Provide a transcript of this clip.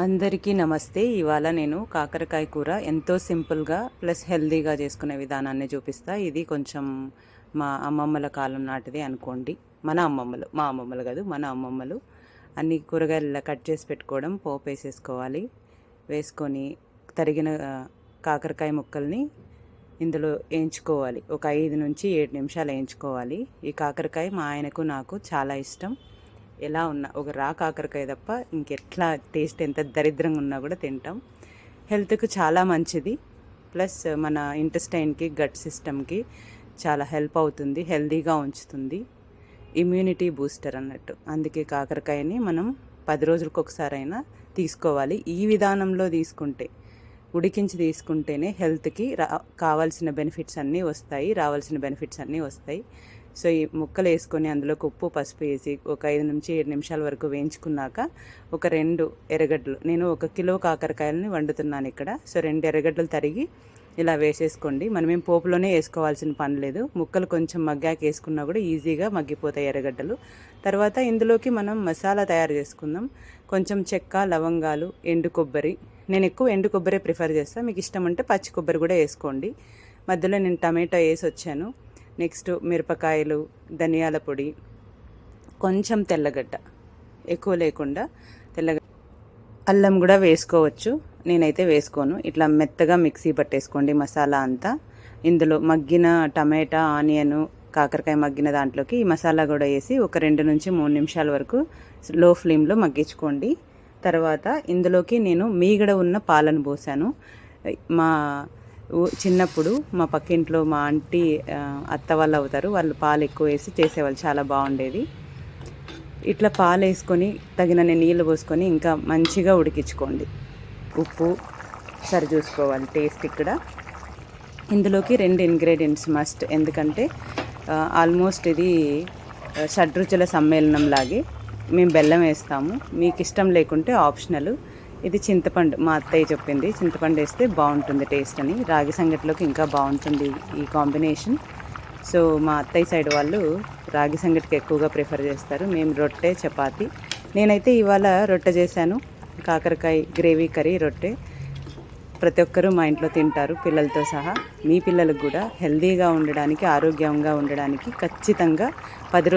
అందరికీ నమస్తే. ఇవాళ నేను కాకరకాయ కూర ఎంతో సింపుల్గా ప్లస్ హెల్దీగా చేసుకునే విధానాన్ని చూపిస్తా. ఇది కొంచెం మా అమ్మమ్మల కాలం నాటిది అనుకోండి. మన అమ్మమ్మలు మా అమ్మమ్మలు కాదు మన అమ్మమ్మలు. అన్ని కూరగాయలు కట్ చేసి పెట్టుకోవడం పోపు వేసేసుకోవాలి. వేసుకొని తరిగిన కాకరకాయ ముక్కల్ని ఇందులో వేయించుకోవాలి. ఒక ఐదు నుంచి ఏడు నిమిషాలు వేయించుకోవాలి. ఈ కాకరకాయ మా ఆయనకు నాకు చాలా ఇష్టం. ఎలా ఉన్నా ఒక రా కాకరకాయ తప్ప ఇంకెట్లా టేస్ట్ ఎంత దరిద్రంగా ఉన్నా కూడా తింటాం. హెల్త్కు చాలా మంచిది. ప్లస్ మన ఇంటెస్టైన్కి గట్ సిస్టమ్కి చాలా హెల్ప్ అవుతుంది హెల్తీగా ఉంచుతుంది. ఇమ్యూనిటీ బూస్టర్ అన్నట్టు. అందుకే కాకరకాయని మనం పది రోజులకు ఒకసారైనా తీసుకోవాలి. ఈ విధానంలో తీసుకుంటే ఉడికించి తీసుకుంటేనే హెల్త్కి రా కావాల్సిన బెనిఫిట్స్ అన్నీ వస్తాయి రావాల్సిన బెనిఫిట్స్ అన్నీ వస్తాయి. సో ఈ ముక్కలు వేసుకొని అందులోకి ఉప్పు పసుపు వేసి ఒక ఐదు నుంచి ఏడు నిమిషాల వరకు వేయించుకున్నాక ఒక రెండు ఎర్రగడ్డలు నేను ఒక కిలో కాకరకాయలని వండుతున్నాను ఇక్కడ. సో రెండు ఎర్రగడ్డలు తరిగి ఇలా వేసేసుకోండి. మనం ఏం పోపులోనే వేసుకోవాల్సిన పని లేదు. ముక్కలు కొంచెం మగ్గాక వేసుకున్నా కూడా ఈజీగా మగ్గిపోతాయి ఎర్రగడ్డలు. తర్వాత ఇందులోకి మనం మసాలా తయారు చేసుకుందాం. కొంచెం చెక్క లవంగాలు ఎండు కొబ్బరి. నేను ఎక్కువ ఎండు కొబ్బరి ప్రిఫర్ చేస్తాను మీకు ఇష్టం ఉంటే పచ్చి కొబ్బరి కూడా వేసుకోండి. మధ్యలో నేను టమాటో వేసి వచ్చాను. నెక్స్ట్ మిరపకాయలు ధనియాల పొడి కొంచెం తెల్లగడ్డ. ఎక్కువ లేకుండా తెల్లగడ్డ అల్లం కూడా వేసుకోవచ్చు. నేనైతే వేసుకోను. ఇట్లా మెత్తగా మిక్సీ పట్టేసుకోండి మసాలా అంతా. ఇందులో మగ్గిన టమాటా ఆనియను కాకరకాయ మగ్గిన దాంట్లోకి ఈ మసాలా కూడా వేసి ఒక రెండు నుంచి మూడు నిమిషాల వరకు లో ఫ్లేమ్లో మగ్గించుకోండి. తర్వాత ఇందులోకి నేను మీగడ ఉన్న పాలను పోసాను. మా చిన్నప్పుడు మా పక్కింట్లో మా ఆంటీ అత్త వాళ్ళు అవుతారు. వాళ్ళు పాలు ఎక్కువ వేసి చేసేవాళ్ళు. చాలా బాగుండేది. ఇట్లా పాలు వేసుకొని తగినన్ని నీళ్ళు పోసుకొని ఇంకా మంచిగా ఉడికించుకోండి. ఉప్పు సరి చూసుకోవాలి. టేస్ట్ ఇక్కడ. ఇందులోకి రెండు ఇంగ్రీడియంట్స్ మస్ట్ ఎందుకంటే ఆల్మోస్ట్ ఇది షడ్రుచుల సమ్మేళనం లాగే మేము బెల్లం వేస్తాము. మీకు ఇష్టం లేకుంటే ఆప్షనల్. ఇది చింతపండు. మా అత్తయ్య చెప్పింది చింతపండు వేస్తే బాగుంటుంది టేస్ట్ అని. రాగి సంగటిలోకి ఇంకా బాగుంటుంది ఈ కాంబినేషన్ సో మా అత్తయ్య సైడ్ వాళ్ళు రాగి సంగటికి ఎక్కువగా ప్రిఫర్ చేస్తారు. మేము రొట్టె చపాతి. నేనైతే ఇవాళ రొట్టె చేశాను. కాకరకాయ గ్రేవీ కర్రీ రొట్టె ప్రతి ఒక్కరూ మా ఇంట్లో తింటారు పిల్లలతో సహా. మీ పిల్లలకు కూడా హెల్తీగా ఉండడానికి ఆరోగ్యంగా ఉండడానికి ఖచ్చితంగా పది రోజులు